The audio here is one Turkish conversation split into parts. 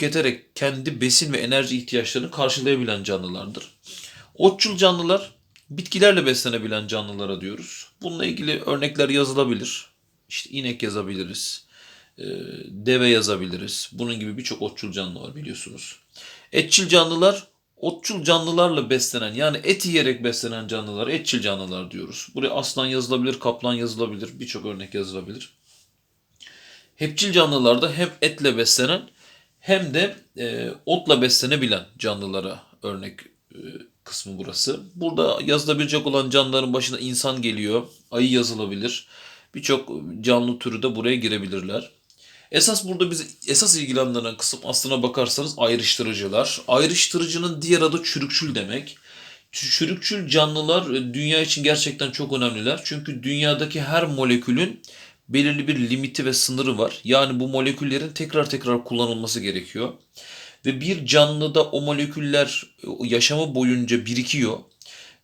tüketerek kendi besin ve enerji ihtiyaçlarını karşılayabilen canlılardır. Otçul canlılar bitkilerle beslenebilen canlılara diyoruz. Bununla ilgili örnekler yazılabilir. İşte inek yazabiliriz, e, deve yazabiliriz. Bunun gibi birçok otçul canlı var biliyorsunuz. Etçil canlılar otçul canlılarla beslenen yani et yiyerek beslenen canlılara etçil canlılar diyoruz. Buraya aslan yazılabilir, kaplan yazılabilir, birçok örnek yazılabilir. Hepçil canlılarda hem etle beslenen hem de e, otla beslenebilen canlılara örnek e, kısmı burası. Burada yazılabilecek olan canlıların başına insan geliyor, ayı yazılabilir. Birçok canlı türü de buraya girebilirler. Esas burada bizi esas ilgilendiren kısım aslına bakarsanız ayrıştırıcılar. Ayrıştırıcının diğer adı çürükçül demek. Çürükçül canlılar e, dünya için gerçekten çok önemliler. Çünkü dünyadaki her molekülün belirli bir limiti ve sınırı var. Yani bu moleküllerin tekrar tekrar kullanılması gerekiyor. Ve bir canlıda o moleküller yaşamı boyunca birikiyor.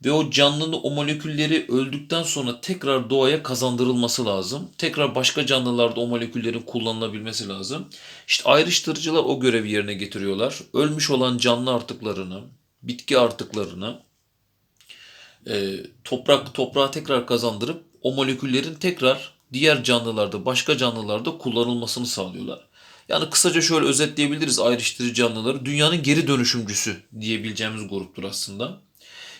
Ve o canlının o molekülleri öldükten sonra tekrar doğaya kazandırılması lazım. Tekrar başka canlılarda o moleküllerin kullanılabilmesi lazım. İşte ayrıştırıcılar o görevi yerine getiriyorlar. Ölmüş olan canlı artıklarını, bitki artıklarını e, toprak toprağa tekrar kazandırıp o moleküllerin tekrar diğer canlılarda, başka canlılarda kullanılmasını sağlıyorlar. Yani kısaca şöyle özetleyebiliriz ayrıştırıcı canlıları. Dünyanın geri dönüşümcüsü diyebileceğimiz gruptur aslında.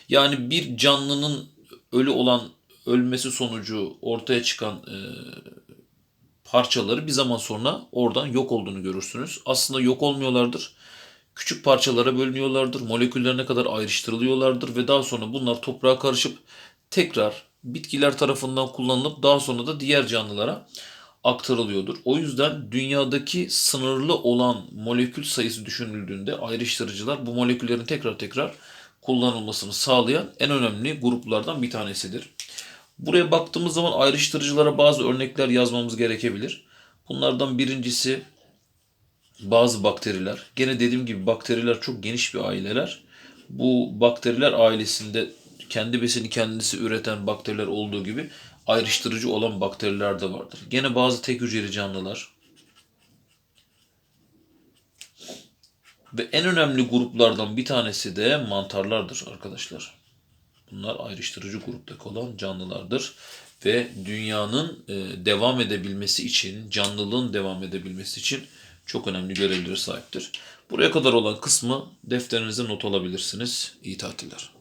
Yani bir canlının ölü olan ölmesi sonucu ortaya çıkan e, parçaları bir zaman sonra oradan yok olduğunu görürsünüz. Aslında yok olmuyorlardır. Küçük parçalara bölünüyorlardır. Moleküllerine kadar ayrıştırılıyorlardır ve daha sonra bunlar toprağa karışıp tekrar bitkiler tarafından kullanılıp daha sonra da diğer canlılara aktarılıyordur. O yüzden dünyadaki sınırlı olan molekül sayısı düşünüldüğünde ayrıştırıcılar bu moleküllerin tekrar tekrar kullanılmasını sağlayan en önemli gruplardan bir tanesidir. Buraya baktığımız zaman ayrıştırıcılara bazı örnekler yazmamız gerekebilir. Bunlardan birincisi bazı bakteriler. Gene dediğim gibi bakteriler çok geniş bir aileler. Bu bakteriler ailesinde kendi besini kendisi üreten bakteriler olduğu gibi ayrıştırıcı olan bakteriler de vardır. Gene bazı tek hücreli canlılar. Ve en önemli gruplardan bir tanesi de mantarlardır arkadaşlar. Bunlar ayrıştırıcı gruptaki olan canlılardır. Ve dünyanın e, devam edebilmesi için, canlılığın devam edebilmesi için çok önemli görevlere sahiptir. Buraya kadar olan kısmı defterinize not alabilirsiniz. İyi tatiller.